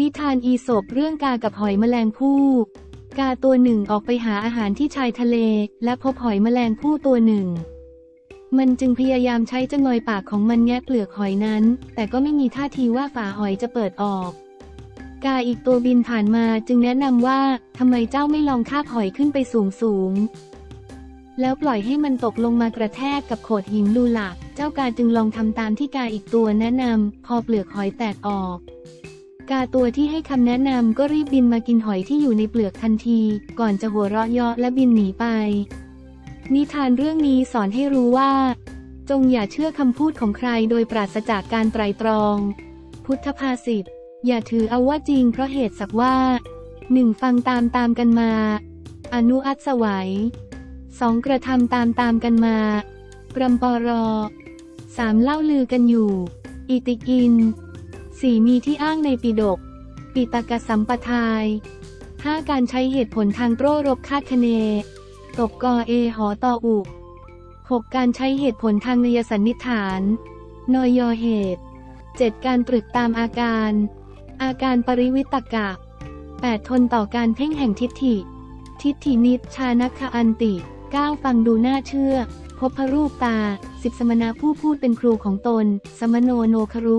นิทานอีสบเรื่องกากับหอยแมลงภู่ กาตัวหนึ่งออกไปหาอาหารที่ชายทะเล และพบหอยแมลงภู่ตัวหนึ่ง มันจึงพยายามใช้จงอยปากของมันแงะเปลือกหอยนั้น แต่ก็ไม่มีท่าทีว่าฝาหอยจะเปิดออก กาอีกตัวบินผ่านมาจึงแนะนำว่าทำไมเจ้าไม่ลองคาบหอยขึ้นไปสูงสูงแล้วปล่อยให้มันตกลงมากระแทกกับโขดหินดูหลัก เจ้ากาจึงลองทำตามที่กาอีกตัวแนะนำ พอเปลือกหอยแตกออก กาตัวที่ให้คำแนะนำก็รีบบินมากินหอยที่อยู่ในเปลือกทันที ก่อนจะหัวเราะเยาะและบินหนีไป นิทานเรื่องนี้สอนให้รู้ว่า จงอย่าเชื่อคำพูดของใครโดยปราศจากการไตรตรอง พุทธภาษิต อย่าถือเอาว่าจริงเพราะเหตุสักว่าหนึ่งฟังตามตามกันมา อนุอัตสวัยสองกระทำตามตามกันมาปรำปรอสามเล่าลือกันอยู่ อิติกิน สี่มีที่อ้างในปิดก ปิตกสัมปทายห้าการใช้เหตุผลทางโต้รบคาดคะเน ตกกอเอหอตออุหกการใช้เหตุผลทางนยสันนิษฐาน นอยอเหตุเจ็ดการตรึกตามอาการ อาการปริวิตกะ 8. ทนต่อการเพ่งแห่งทิฏฐิ ทิฏฐินิชานัคอันติ 9. ฟังดูน่าเชื่อพบพรูปตา10สมณะผู้พูดเป็นครูของตน สมโนโนครุ